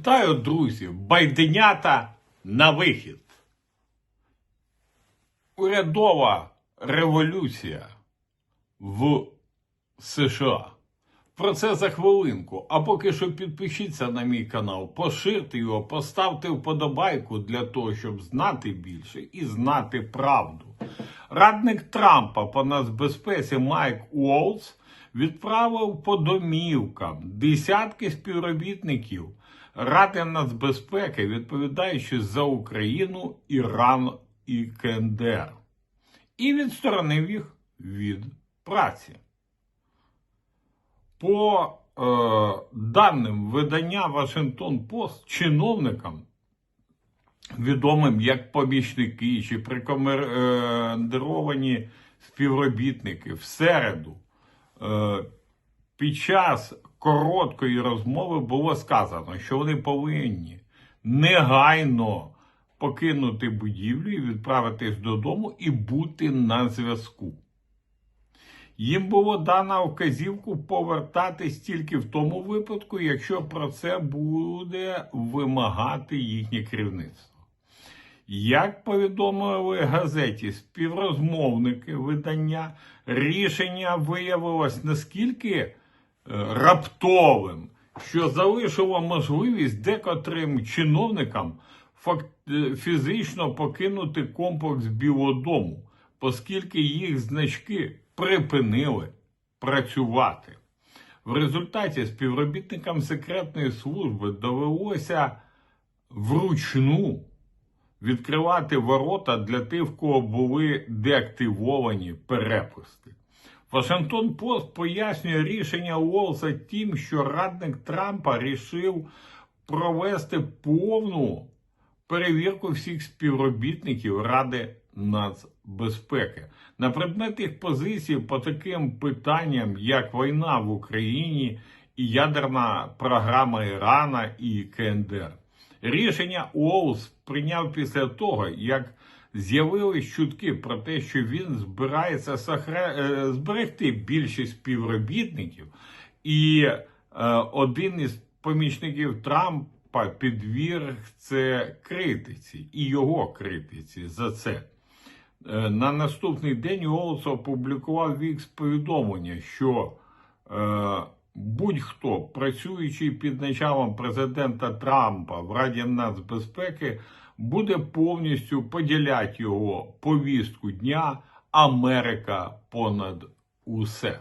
Вітаю, друзі! Байденята на вихід. Урядова революція в США. Про це за хвилинку. А поки що підпишіться на мій канал, поширте його, поставте вподобайку для того, щоб знати більше і знати правду. Радник Трампа по нацбезпеці Майк Уолтс відправив по домівкам десятки співробітників Ради нацбезпеки, відповідаючи за Україну, Іран і КНДР, і відсторонив їх від праці. По е, даним видання Вашингтон Пост, чиновникам, відомим як помічники чи прикомандировані співробітники в середу, е, під час короткої розмови було сказано, що вони повинні негайно покинути будівлю і відправитись додому і бути на зв'язку. Їм було дано вказівку повертатись тільки в тому випадку, якщо про це буде вимагати їхнє керівництво. Як повідомили газеті співрозмовники видання, рішення виявилось наскільки е, раптовим, що залишило можливість декотрим чиновникам е, фізично покинути комплекс Білодому, оскільки їх значки припинили працювати. В результаті співробітникам секретної служби довелося вручну відкривати ворота для тих, в кого були деактивовані перепусти. Вашингтон Пост пояснює рішення Уолса тим, що радник Трампа рішив провести повну перевірку всіх співробітників Ради нацбезпеки на предмет їх позицій по таким питанням, як війна в Україні і ядерна програма Ірана і КНДР. Рішення ООС прийняв після того, як з'явились чутки про те, що він збирається е, зберегти більшість співробітників, і е, один із помічників Трампа підвірг це критиці і його критиці за це. Е, На наступний день Олс опублікував вікс повідомлення, що будь-хто, працюючи під началом президента Трампа в Раді нацбезпеки, буде повністю поділяти його повістку дня Америка понад усе.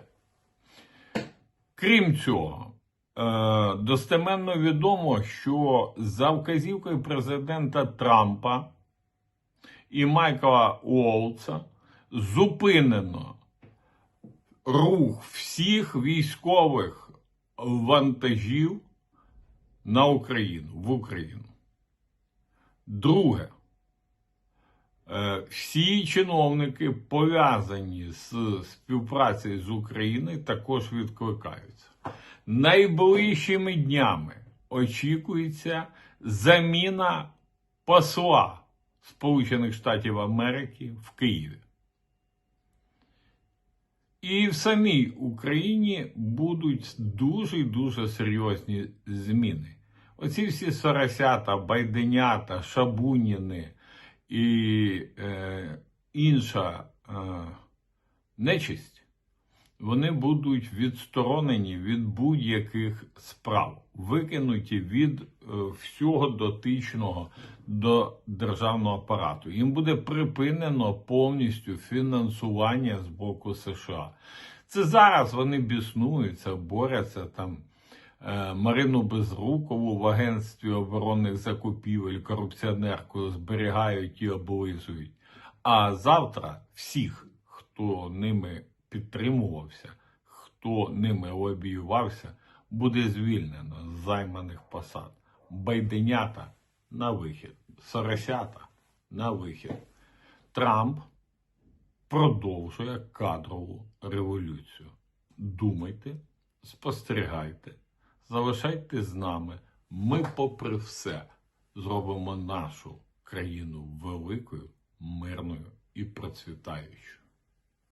Крім цього, е, достеменно відомо, що за вказівкою президента Трампа і Майкла Уолтса зупинено рух всіх військових вантажів на Україну в Україну. Друге, е, всі чиновники, пов'язані з співпрацею з Україною, також відкликаються. Найближчими днями очікується заміна посла Сполучених Штатів Америки в Києві. І в самій Україні будуть дуже-дуже серйозні зміни. Оці всі соросята, байденята, шабуніни і е, інша е, нечисть, вони будуть відсторонені від будь-яких справ, викинуті від е, всього дотичного до державного апарату. Їм буде припинено повністю фінансування з боку США. Це зараз вони біснуються, борються там. е, Марину Безрукову в агентстві оборонних закупівель корупціонерку зберігають і облизують. А завтра всіх, хто ними підтримувався, хто ними лобіювався, буде звільнено з займаних посад. Байденята на вихід, соросята на вихід. Трамп продовжує кадрову революцію. Думайте, спостерігайте, залишайте з нами. Ми, попри все, зробимо нашу країну великою, мирною і процвітаючою.